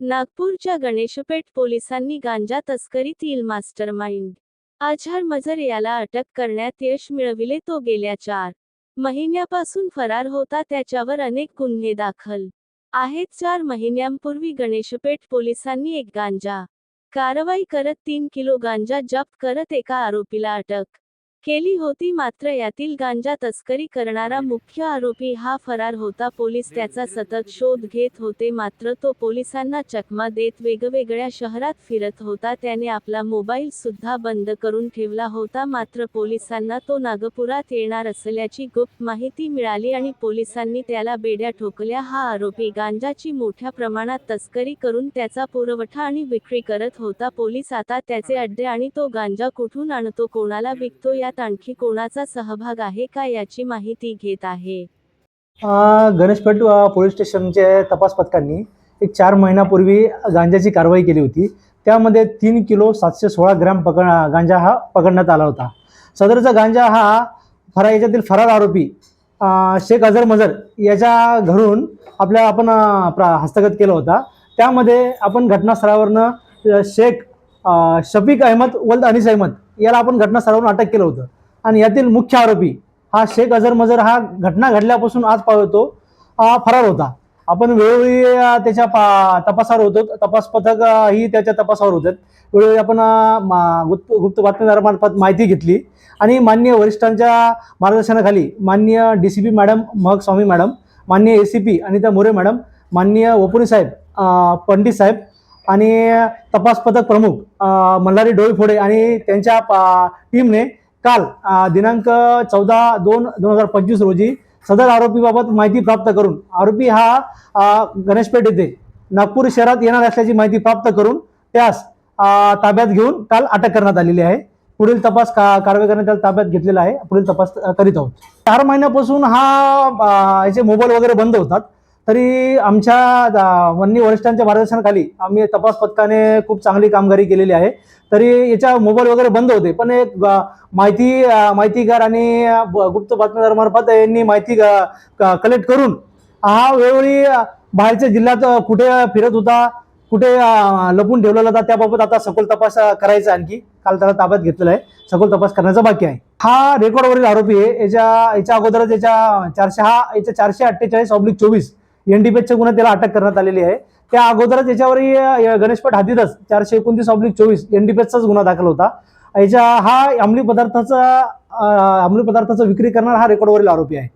नागपूरच्या गणेशपेठ पोलिसांनी गांजा तस्करीतील मास्टरमाइंड. आझार मजर याला अटक करण्यात यश मिळविले तो गेल्या चार महिन्यापासून फरार होता त्याच्यावर अनेक गुन्हे दाखल. आहेत चार महिन्यांपूर्वी गणेशपेठ पोलिसांनी एक गांजा कारवाई करत तीन किलो गांजा जप्त करत एका आरोपीला अटक केली होती मात्र यातील गांजा तस्करी करणारा मुख्य आरोपी हा फरार होता. पोलीस त्याचा सतत शोध घेत होते. मात्र तो पोलिसांना चकमा देत वेगवेगळ्या शहरात फिरत होता. त्याने आपला मोबाईल सुद्धा बंद करून ठेवला होता. मात्र पोलिसांना तो नागपुरात येणार असल्याची गुप्त माहिती मिळाली आणि पोलिसांनी त्याला बेड्या ठोकल्या. हा आरोपी गांजाची मोठ्या प्रमाणात तस्करी करून त्याचा पुरवठा आणि विक्री करत होता. पोलीस आता त्याचे अड्डे आणि तो गांजा कुठून आणतो कोणाला विकतो यात आणखी कोणाचा सहभाग आहे का याची माहिती घेत आहे. अ, गणेशपेठ पोलीस स्टेशनच्या तपास पथकांनी एक चार महिन्यापूर्वी गांजाची कारवाई केली होती. त्यामध्ये तीन किलो सातशे सोळा ग्रॅम पकड गांजा हा पकडण्यात आला होता. सदरचा गांजा हा फरा याच्यातील फरार आरोपी शेख अझर मजर याच्या घरून आपल्या आपण हस्तगत केला होता. त्यामध्ये आपण घटनास्थळावरनं शेख अ, शफीक अहमद वल्द अनिस अहमद याला आपण घटनास्थळावरून अटक केलं होतं. आणि यातील मुख्य आरोपी हा शेख अझर मजर हा घटना घडल्यापासून आज पाहतो फरार होता. आपण वेळोवेळी त्याच्या पा तपासावर होतो. तपास पथक ही त्याच्या तपासावर होतात वेळोवेळी आपण मा- गुप्त गुप्त बातमीदारामार्फत माहिती घेतली. आणि मान्य वरिष्ठांच्या मार्गदर्शनाखाली मान्य D C P madam Mahak Swami madam मान्य A C P Anita More madam मान्य वपुरी साहेब पंडित साहेब आणि तपास पथक प्रमुख मल्हारी डोईफोडे आणि त्यांच्या पा- टीमने काल दिनांक चौदा दोन दोन हजार पंचवीस रोजी सदर आरोपीबाबत माहिती प्राप्त करून आरोपी हा गणेशपेठ येथे नागपूर शहरात येणार असल्याची माहिती प्राप्त करून त्यास ताब्यात घेऊन काल अटक करण्यात आलेली आहे. पुढील तपास का कारवाई करण्यात त्याला ताब्यात घेतलेला आहे. पुढील तपास करीत आहोत. चार महिन्यापासून हा याचे मोबाईल वगैरे बंद होतात. तरी आमच्या अ, वन्य वरिष्ठांच्या मार्गदर्शनाखाली आम्ही तपास पथकाने खूप चांगली कामगिरी केलेली आहे. तरी याच्या मोबाईल वगैरे बंद होते. पण एक माहिती माहितीगार आणि गुप्त बातमीदारामार्फत यांनी माहिती कलेक्ट करून हा वेळोवेळी बाहेरच्या जिल्ह्यात कुठे फिरत होता कुठे लपून ठेवलेला होता त्याबाबत आता सखोल तपास करायचा आणखी. काल त्याला ताब्यात घेतलेला आहे. सखोल तपास करण्याचा बाकी आहे. हा रेकॉर्डवरील आरोपी आहे. याच्या याच्या अगोदरच याच्या चारशे हा याच्या चारशे अठ्ठेचाळीस ऑब्लिक चोवीस एनडीपीएसच्या गुन्ह्यात त्याला अटक करण्यात आलेली आहे. त्या अगोदरच याच्यावरही गणेशपट हातीतच चारशे एकोणतीस ऑब्लिक चोवीस एनडीपीएसचाच गुन्हा दाखल होता. याच्या हा अंमली पदार्थाचा अंमली पदार्थाचा विक्री करणारा हा रेकॉर्डवरील आरोपी आहे.